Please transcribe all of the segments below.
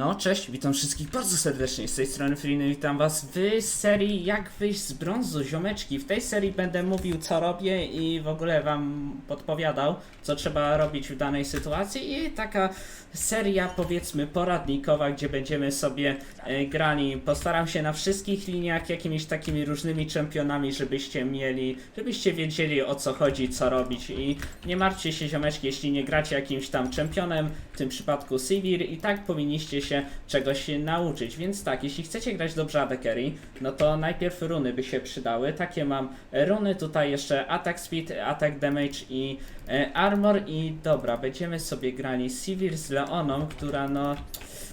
No, cześć, witam wszystkich bardzo serdecznie z tej strony Friny, witam was w serii Jak wyjść z brązu, ziomeczki. W tej serii będę mówił co robię i w ogóle wam podpowiadał, co trzeba robić w danej sytuacji i taka seria powiedzmy poradnikowa, gdzie będziemy sobie e, grali. Postaram się na wszystkich liniach jakimiś takimi różnymi czempionami, żebyście mieli, żebyście wiedzieli o co chodzi, co robić i nie martwcie się ziomeczki, jeśli nie gracie jakimś tam czempionem, w tym przypadku Sivir i tak powinniście się czegoś nauczyć, więc tak, jeśli chcecie grać dobrze AD Carry, no to najpierw runy by się przydały, takie mam runy, tutaj jeszcze attack speed, attack damage i e, armor. I dobra, będziemy sobie grali Sivir z Leoną, która no...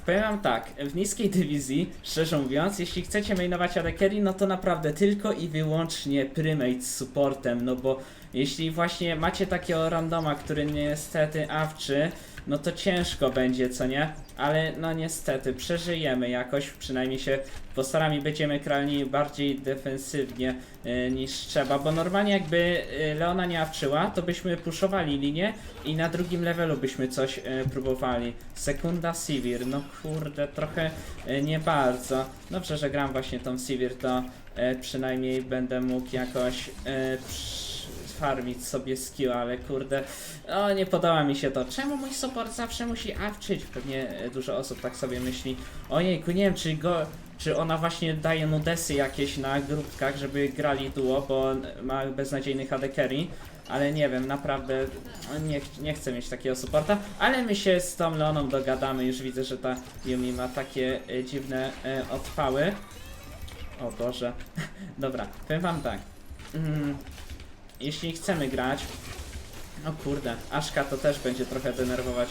Powiem wam tak, w niskiej dywizji, szczerze mówiąc, jeśli chcecie mainować AD Carry, no to naprawdę tylko i wyłącznie Primate z supportem, no bo jeśli właśnie macie takiego randoma, który niestety awczy, no to ciężko będzie, co nie? Ale no niestety, przeżyjemy jakoś, przynajmniej się postaram i będziemy grali bardziej defensywnie y, niż trzeba, bo normalnie jakby y, Leona nie awczyła, to byśmy puszowali linię i na drugim levelu byśmy coś y, próbowali. Sekunda Sivir, no kurde, trochę y, nie bardzo. Dobrze, że gram właśnie tą Sivir, to y, przynajmniej będę mógł jakoś y, farmić sobie skill, ale kurde, o nie podoba mi się to. Czemu mój support zawsze musi awczyć? Pewnie e, dużo osób tak sobie myśli. Ojejku, nie wiem, czy go, czy ona właśnie daje nudesy jakieś na grupkach, żeby grali duo, bo ma beznadziejny AD carry. Ale nie wiem, naprawdę nie, ch- nie chcę mieć takiego supporta, ale my się z tą Leoną dogadamy, już widzę, że ta Yumi ma takie e, dziwne e, odpały. O Boże. Dobra, powiem wam tak. Mm, jeśli chcemy grać, o kurde, Aszka to też będzie trochę denerwować.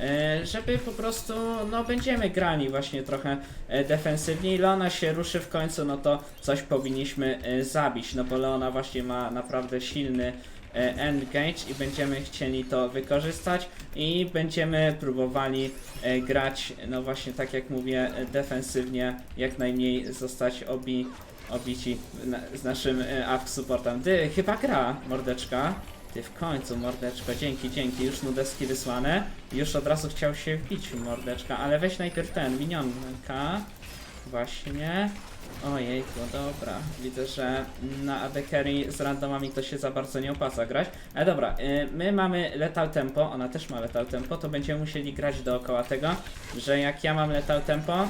E, żeby po prostu, no będziemy grali właśnie trochę e, defensywniej. Leona się ruszy w końcu, no to coś powinniśmy e, zabić, no bo Leona właśnie ma naprawdę silny e, engage i będziemy chcieli to wykorzystać i będziemy próbowali e, grać, no właśnie tak jak mówię, defensywnie, jak najmniej zostać obi, obici na, z naszym e, AFK supportem. Ty, chyba gra, mordeczka. Ty w końcu, mordeczko, dzięki, dzięki, już nudeski wysłane. Już od razu chciał się wbić, mordeczka, ale weź najpierw ten, minionka. Właśnie. Ojejku, dobra. Widzę, że na AD Carry z randomami to się za bardzo nie opłaca grać. Ale dobra, y, my mamy Lethal Tempo, ona też ma Lethal Tempo, to będziemy musieli grać dookoła tego, że jak ja mam Lethal Tempo,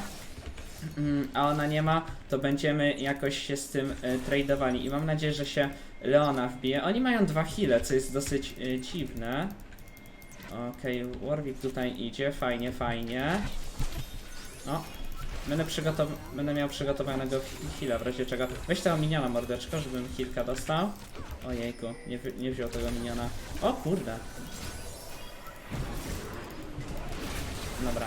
a ona nie ma, to będziemy jakoś się z tym y, tradowali. I mam nadzieję, że się Leona wbije. Oni mają dwa heale, co jest dosyć y, dziwne. Okej, Warwick tutaj idzie, fajnie, fajnie. No, będę, będę miał przygotowanego he- heala w razie czego. Weź tego miniona mordeczko, żebym kilka dostał. Ojejku, nie, nie wziął tego miniona. O kurde. Dobra,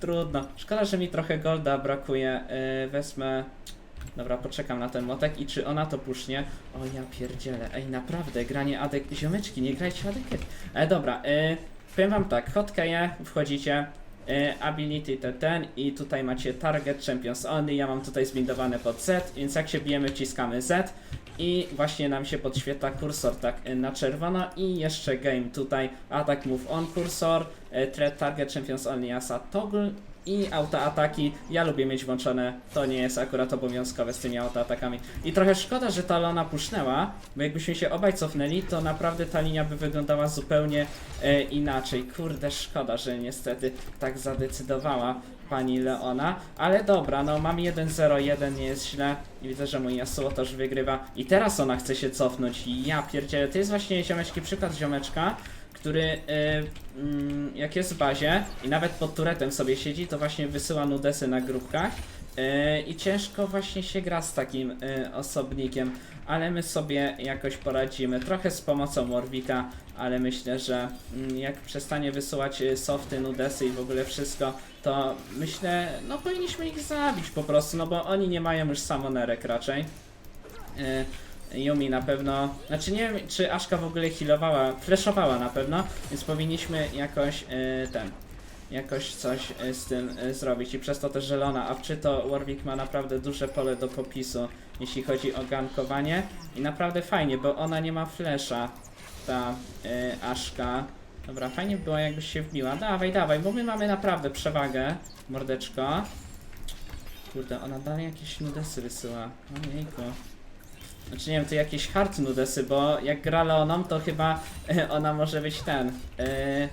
Trudno. Szkoda, że mi trochę golda brakuje. E, Wezmę. Dobra, poczekam na ten motek i czy ona to pusznie? O ja pierdzielę, ej naprawdę, granie adek... Ziomeczki, nie grajcie adeket. Ale dobra, y, powiem wam tak, hotkeje, wchodzicie, y, ability te ten i tutaj macie target champions only, ja mam tutaj zbindowane pod Z, więc jak się bijemy wciskamy Z i właśnie nam się podświetla kursor tak y, na czerwono i jeszcze game tutaj, attack move on kursor, y, threat target champions only asa toggle i autoataki. Ja lubię mieć włączone, to nie jest akurat obowiązkowe z tymi autoatakami. I trochę szkoda, że ta Lona pusznęła, bo jakbyśmy się obaj cofnęli, to naprawdę ta linia by wyglądała zupełnie e, inaczej. Kurde, szkoda, że niestety tak zadecydowała pani Leona, ale dobra, no mam 1-0-1, nie jest źle i widzę, że mój Yasuo też wygrywa i teraz ona chce się cofnąć ja pierdzielę, to jest właśnie ziomeczki przykład ziomeczka, który y, mm, jak jest w bazie i nawet pod turetem sobie siedzi, to właśnie wysyła nudesy na grupkach. Yy, I ciężko właśnie się gra z takim yy, osobnikiem, ale my sobie jakoś poradzimy. Trochę z pomocą Warwicka, ale myślę, że mm, jak przestanie wysyłać softy, nudesy i w ogóle wszystko, to myślę, no powinniśmy ich zabić po prostu, no bo oni nie mają już samonerek raczej. Yumi na pewno, znaczy nie wiem czy Aszka w ogóle healowała, flashowała na pewno, więc powinniśmy jakoś yy, ten, jakoś coś yy, z tym yy, zrobić i przez to też zielona, a czy to Warwick ma naprawdę duże pole do popisu, jeśli chodzi o gankowanie i naprawdę fajnie, bo ona nie ma flasha, ta yy, Aszka. Dobra, fajnie by było się wbiła, dawaj, dawaj, bo my mamy naprawdę przewagę, mordeczko. Kurde, ona dalej jakieś nudesy wysyła, ojejku. Znaczy nie wiem, to jakieś hard nudesy, bo jak gra Leoną, to chyba e, ona może być ten. e,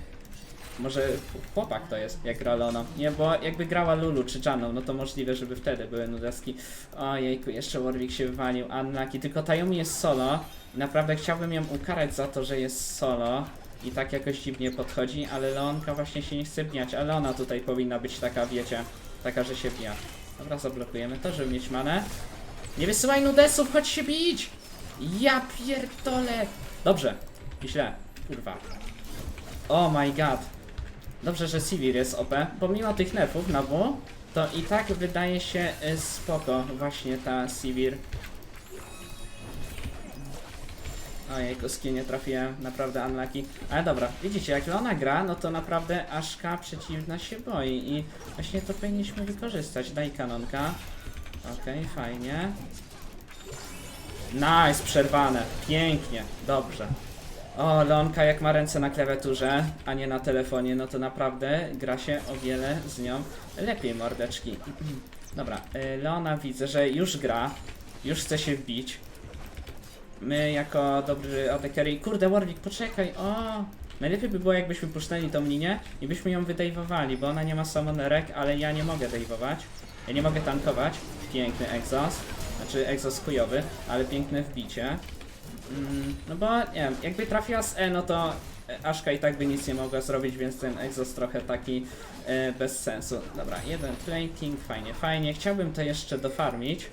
może chłopak to jest, jak gra Leoną. Nie, bo jakby grała Lulu czy Janą, no to możliwe, żeby wtedy były nudeski. Ojejku, jeszcze Warwick się wywalił, Unlucky. Tylko Tayomi jest solo. Naprawdę chciałbym ją ukarać za to, że jest solo. I tak jakoś dziwnie podchodzi, ale Leonka właśnie się nie chce bijać, ale ona tutaj powinna być taka, wiecie, taka, że się bija. Dobra, zablokujemy to, żeby mieć manę. Nie wysyłaj nudesów, chodź się bić! Ja pierdolę! Dobrze, i źle, kurwa. Oh my god. Dobrze, że Sivir jest OP. Pomimo tych nerfów na W, to i tak wydaje się y, spoko właśnie ta Sivir. Ojej, koski nie trafiłem, naprawdę unlucky. Ale dobra, widzicie, jak Leona gra, no to naprawdę Aszka przeciwna się boi i właśnie to powinniśmy wykorzystać. Daj kanonka. Okej, fajnie. Nice, przerwane. Pięknie, dobrze. O, Leonka jak ma ręce na klawiaturze, a nie na telefonie, no to naprawdę gra się o wiele z nią lepiej, mordeczki. Dobra, y, Leona widzę, że już gra, już chce się wbić. My jako dobry ADC Kurde, Warwick, poczekaj, o! Najlepiej by było jakbyśmy puszczali tą linię i byśmy ją wydejwowali, bo ona nie ma summonerek, ale ja nie mogę dejwować. Ja nie mogę tankować. Piękny egzos. Znaczy egzos chujowy, ale piękne wbicie. Mm, no bo nie wiem, jakby trafiła z E, no to Aszka i tak by nic nie mogła zrobić, więc ten egzos trochę taki e, bez sensu. Dobra, jeden plating, fajnie, fajnie. Chciałbym to jeszcze dofarmić.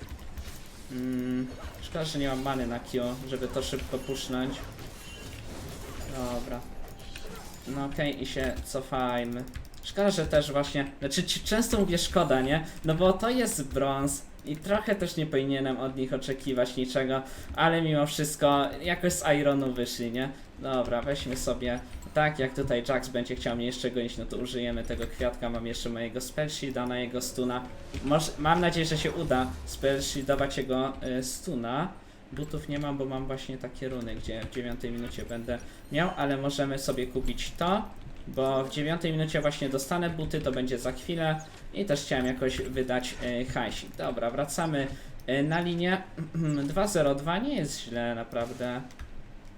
Mm, szkoda, że nie mam many na Q, żeby to szybko pusznąć. Dobra. No okej, i się cofajmy. Szkoda, że też właśnie, znaczy często mówię szkoda, nie? No bo to jest brąz i trochę też nie powinienem od nich oczekiwać niczego, ale mimo wszystko jakoś z Ironu wyszli, nie? Dobra, weźmy sobie, tak jak tutaj Jax będzie chciał mnie jeszcze gonić, no to użyjemy tego kwiatka, mam jeszcze mojego spellshielda na jego stuna. Mam nadzieję, że się uda spellshieldować jego y, stuna. Butów nie mam, bo mam właśnie takie runy, gdzie w 9 minucie będę miał, ale możemy sobie kupić to, bo w 9 minucie właśnie dostanę buty, to będzie za chwilę i też chciałem jakoś wydać y, hajsik. Dobra, wracamy y, na linię 202, nie jest źle naprawdę,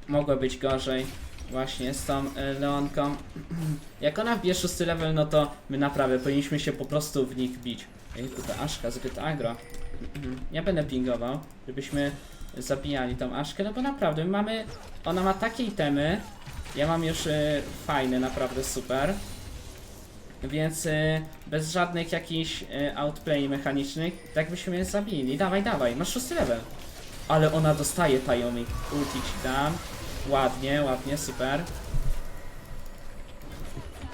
mogło być gorzej właśnie z tą y, Leonką. Jak ona wbije szósty level, no to my naprawdę powinniśmy się po prostu w nich bić. Ej, tutaj Aszka, zbyt agro. Ja będę pingował, żebyśmy zabijali tą Aszkę, no bo naprawdę my mamy, ona ma takie itemy, ja mam już y, fajny, naprawdę super. Więc y, bez żadnych jakichś y, outplay mechanicznych, tak byśmy je zabili. Dawaj, dawaj, masz szósty level. Ale ona dostaje Tayomi. Ulti ci dam. Ładnie, ładnie, super.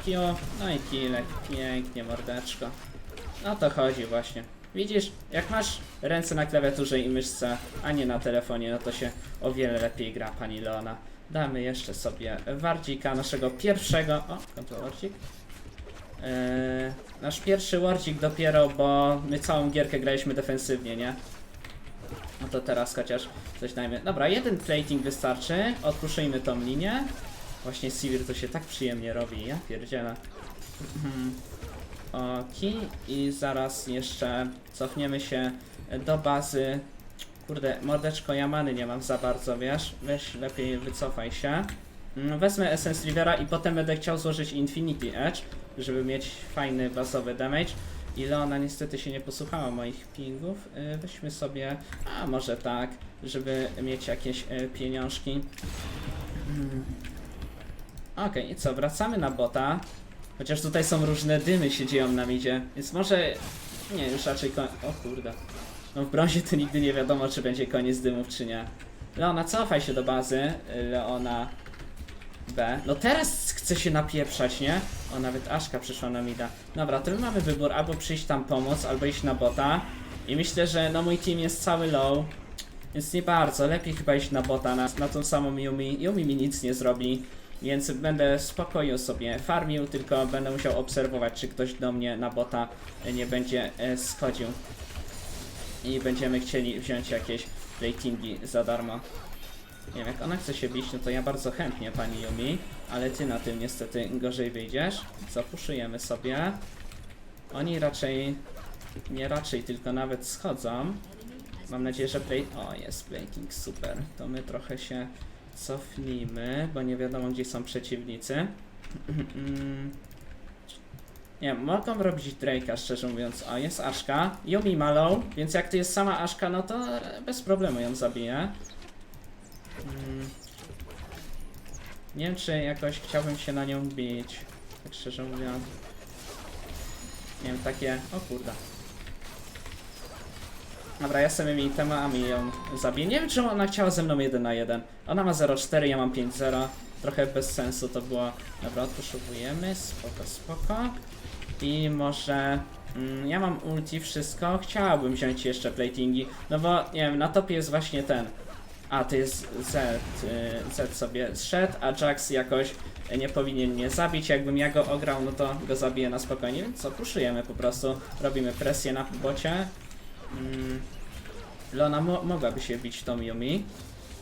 Kio, no i killek, pięknie mordeczko. No to chodzi właśnie. Widzisz, jak masz ręce na klawiaturze i myszce, a nie na telefonie, no to się o wiele lepiej gra pani Leona. Damy jeszcze sobie wardzika, naszego pierwszego. O, kontrolorcik. Yy, nasz pierwszy wardzik dopiero, bo my całą gierkę graliśmy defensywnie, nie? No to teraz chociaż coś dajmy. Dobra, jeden plating wystarczy. Odpuszyjmy tą linię. Właśnie Sivir to się tak przyjemnie robi, ja pierdzielę. Mhm. Oki i zaraz jeszcze cofniemy się do bazy. Kurde, mordeczko Jamany nie mam za bardzo, wiesz? Weź lepiej wycofaj się. Mm, Wezmę Essence Rivera i potem będę chciał złożyć Infinity Edge, żeby mieć fajny bazowy damage. I Leona niestety się nie posłuchała moich pingów. Y, Weźmy sobie, a może tak, żeby mieć jakieś y, pieniążki. Mm. Okej, i co, wracamy na bota. Chociaż tutaj są różne dymy się dzieją na midzie, więc może Nie, już raczej. O kurde. No w brązie to nigdy nie wiadomo, czy będzie koniec dymów, czy nie. Leona, cofaj się do bazy. Leona B. No teraz chce się napieprzać, nie? O, nawet Aszka przyszła na mida. Dobra, to my mamy wybór, albo przyjść tam pomóc, albo iść na bota. I myślę, że no mój team jest cały low. Więc nie bardzo, lepiej chyba iść na bota, na, na tą samą Yumi. Yumi mi nic nie zrobi, więc będę spokojnie sobie farmił, tylko będę musiał obserwować, czy ktoś do mnie na bota nie będzie e, schodził. I będziemy chcieli wziąć jakieś ratingi za darmo. Nie wiem, jak ona chce się bić, no to ja bardzo chętnie, pani Yumi, ale ty na tym niestety gorzej wyjdziesz. Zapuszujemy sobie. Oni raczej, nie raczej, tylko nawet schodzą. Mam nadzieję, że play... O, jest plating, super. To my trochę się cofnijmy, bo nie wiadomo, gdzie są przeciwnicy. Nie, mogą robić Drake'a, szczerze mówiąc. O, jest Aszka. Yumi Mallow, więc jak to jest sama Aszka, no to bez problemu ją zabiję. Mm. Nie wiem, czy jakoś chciałbym się na nią bić. Tak szczerze mówiąc. Nie wiem, takie... O kurde. Dobra, ja samymi temami ją zabiję. Nie wiem, czemu ona chciała ze mną 1 na 1. Ona ma 0,4, ja mam 5,0. Trochę bez sensu to było. Dobra, odpuszowujemy. Spoko, spoko. I może... Mm, ja mam ulti, wszystko. Chciałabym wziąć jeszcze platingi. No bo, nie wiem, na topie jest właśnie ten. A, to jest Z. y, Z sobie zszedł, a Jax jakoś nie powinien mnie zabić. Jakbym ja go ograł, no to go zabiję na spokojnie. Więc co, puszujemy po prostu. Robimy presję na bocie. Mm. Lona mo mogłaby się bić tą Yumi.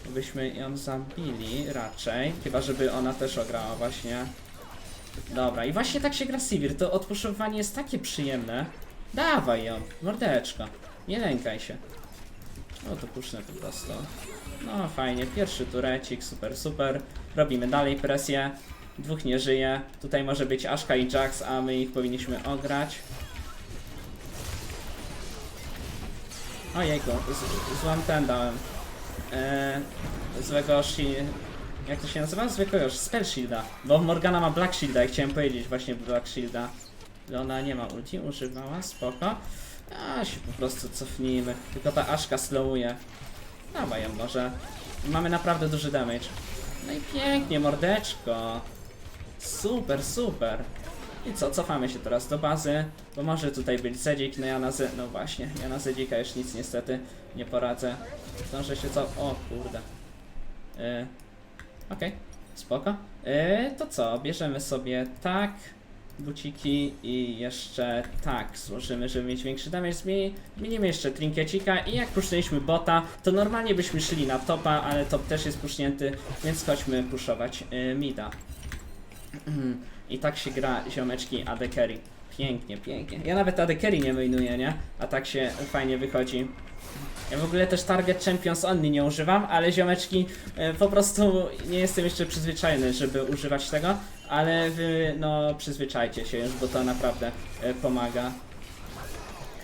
Byśmy ją zabili raczej. Chyba, żeby ona też ograła właśnie. Dobra, i właśnie tak się gra Sivir. To odpuszowanie jest takie przyjemne. Dawaj ją, mordeczko. Nie lękaj się. O, to pusznę po prostu. No fajnie, pierwszy turecik, super, super. Robimy dalej presję. Dwóch nie żyje. Tutaj może być Aszka i Jax, a my ich powinniśmy ograć. Ojejku, złam ten dałem. Eee, złego. Jak to się nazywa? Zwykłego już, Spell Shielda. Bo Morgana ma Black Shielda i chciałem powiedzieć właśnie Black Shielda. Ale ona nie ma ulti, używała, spoko. A się po prostu cofnijmy. Tylko ta Aszka slowuje. Dawaj ją może. Mamy naprawdę duży damage. No i pięknie, mordeczko. Super, super. I co, cofamy się teraz do bazy, bo może tutaj być Zedzik, no ja na Z... No właśnie, ja na Zedzika już nic niestety nie poradzę. Zdążę się co... O kurde. Yy, Okej, spoko. Yy, to co, bierzemy sobie tak, buciki i jeszcze tak złożymy, żeby mieć większy damage. Zmieni- Zmienimy jeszcze trinkecika i jak puszczaliśmy bota, to normalnie byśmy szli na topa, ale top też jest pusznięty, więc chodźmy puszować yy, mida. I tak się gra ziomeczki AD Carry. Pięknie, pięknie. Ja nawet AD Carry nie mainuję, nie? A tak się fajnie wychodzi. Ja w ogóle też Target Champions Only nie używam, ale ziomeczki e, po prostu nie jestem jeszcze przyzwyczajony, żeby używać tego, ale wy no przyzwyczajcie się już, bo to naprawdę e, pomaga.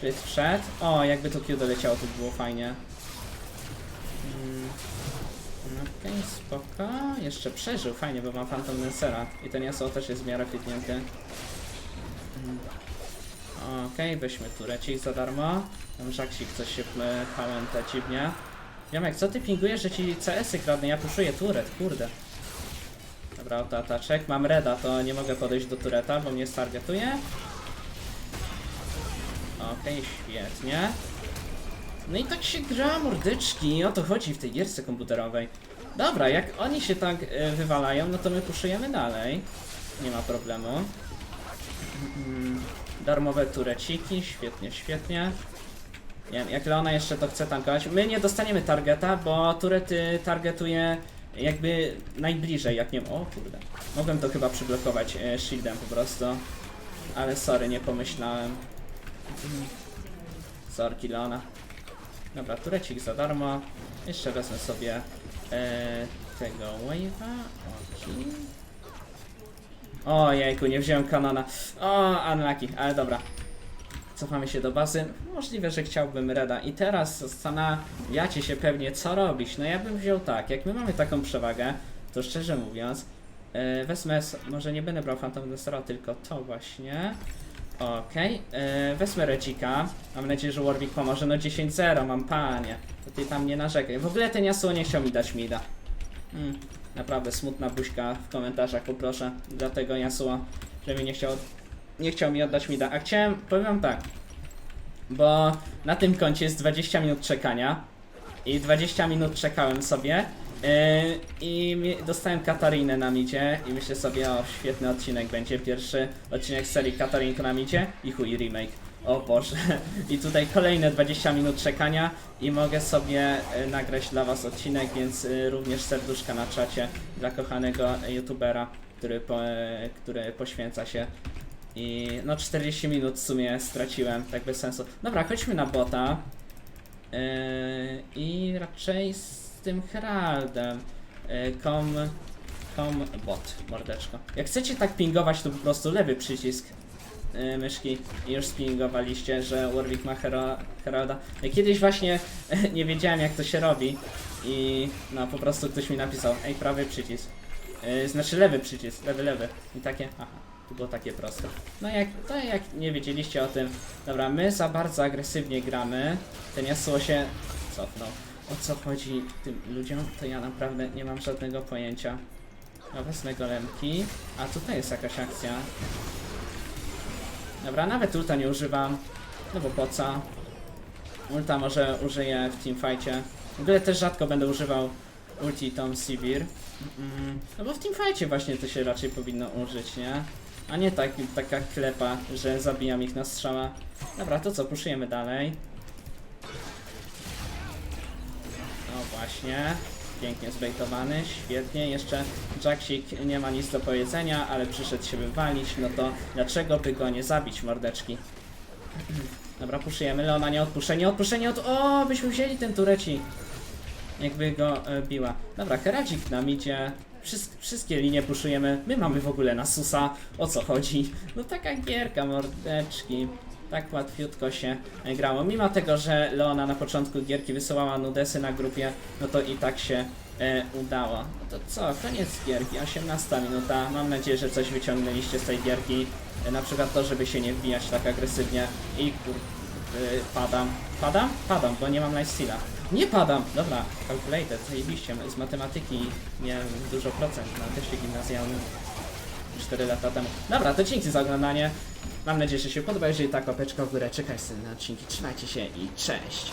Kryt wszedł. O, jakby to Q doleciało, to by było fajnie. Mm. Okej, spoko. Jeszcze przeżył, fajnie, bo ma Phantom Lancera. I ten Yasuo też jest w miarę fitnięty. Okej, weźmy turecik za darmo. Tam Żaksik coś się pałęta dziwnie. Ziomek, co ty pingujesz, że ci CS-y kradnę? Ja puszuję turet, kurde. Dobra, oto. Mam reda, to nie mogę podejść do tureta, bo mnie stargetuje. Okej, świetnie. No i tak się gra, mordyczki. O to chodzi w tej gierce komputerowej. Dobra, jak oni się tak e, wywalają, no to my puszujemy dalej. Nie ma problemu. Mm, Darmowe tureciki, świetnie, świetnie. Nie wiem, jak Leona jeszcze to chce tankować. My nie dostaniemy targeta, bo turety targetuje jakby najbliżej, jak nie. O kurde. Mogłem to chyba przyblokować e, shieldem po prostu. Ale sorry, nie pomyślałem. Sorki Leona. Dobra, turecik za darmo. Jeszcze wezmę sobie e, tego wave'a. Oki. O jejku, nie wziąłem kanona. O, unlucky, ale dobra. Cofamy się do bazy. Możliwe, że chciałbym Reda. I teraz zastanawiacie się pewnie, co robić. No ja bym wziął tak, jak my mamy taką przewagę, to szczerze mówiąc, e, wezmę, może nie będę brał Phantom Destra, tylko to właśnie. Okej, e, wezmę Redzika. Mam nadzieję, że Warwick pomoże. No 10-0, mam panie. To ty tam nie narzekaj. W ogóle ten Yasuo nie chciał mi dać mida. Mm, naprawdę smutna buźka w komentarzach poproszę. Dlatego Yasuo, że mi nie chciał, nie chciał mi oddać mida. A chciałem, powiem wam tak. Bo na tym koncie jest 20 minut czekania. I 20 minut czekałem sobie. Yy, I dostałem Katarinę na midzie i myślę sobie, o świetny odcinek będzie, pierwszy odcinek serii Katarinka na midzie i chuj remake. O Boże. I tutaj kolejne 20 minut czekania i mogę sobie y, nagrać dla was odcinek, więc y, również serduszka na czacie dla kochanego youtubera, który, po, y, który poświęca się i no 40 minut w sumie straciłem, tak bez sensu. Dobra, chodźmy na bota. Yy, I raczej z tym Heraldem. Yy, com, com bot, mordeczko. Jak chcecie tak pingować, to po prostu lewy przycisk myszki i już spingowaliście, że Warwick ma hero, Heralda. Ja kiedyś właśnie nie wiedziałem jak to się robi i no po prostu ktoś mi napisał, ej prawy przycisk. Yy, znaczy lewy przycisk, lewy, lewy. I takie, aha, to było takie proste. No jak, to jak nie wiedzieliście o tym, dobra, my za bardzo agresywnie gramy. Ten Yasuo się cofnął. O co chodzi tym ludziom, to ja naprawdę nie mam żadnego pojęcia. No wezmę golemki, a tutaj jest jakaś akcja. Dobra, nawet ulta nie używam, no bo po co? Ulta może użyję w teamfightie. W ogóle też rzadko będę używał ulti Tom Sivir. Mm, no bo w teamfightie właśnie to się raczej powinno użyć, nie? A nie tak, taka klepa, że zabijam ich na strzała. Dobra, to co, puszujemy dalej. No właśnie. Pięknie zbejtowany, świetnie. Jeszcze Jacksik nie ma nic do powiedzenia, ale przyszedł się wywalić, no to dlaczego by go nie zabić, mordeczki? Dobra, puszujemy. Leona nie odpuszczę, nie odpuszczę, nie od... O, byśmy wzięli ten tureci. Jakby go e, biła. Dobra, Heradzik nam idzie. Wszyst wszystkie linie puszujemy. My mamy w ogóle na susa. O co chodzi? No taka gierka, mordeczki. Tak łatwiutko się e, grało. Mimo tego, że Leona na początku gierki wysyłała nudesy na grupie, no to i tak się e, udało. No to co, koniec gierki, 18 minuta. Mam nadzieję, że coś wyciągnęliście z tej gierki. E, na przykład to, żeby się nie wbijać tak agresywnie. I kur... Y, padam. Padam? Padam, bo nie mam lifesteala. Nie padam! Dobra, calculated, zajebiście. Z matematyki miałem dużo procent na teście gimnazjalnym 4 lata temu. Dobra, to dzięki za oglądanie. Mam nadzieję, że się podoba. Jeżeli tak, łapeczka w górę. Czekaj na odcinki. Trzymajcie się i cześć!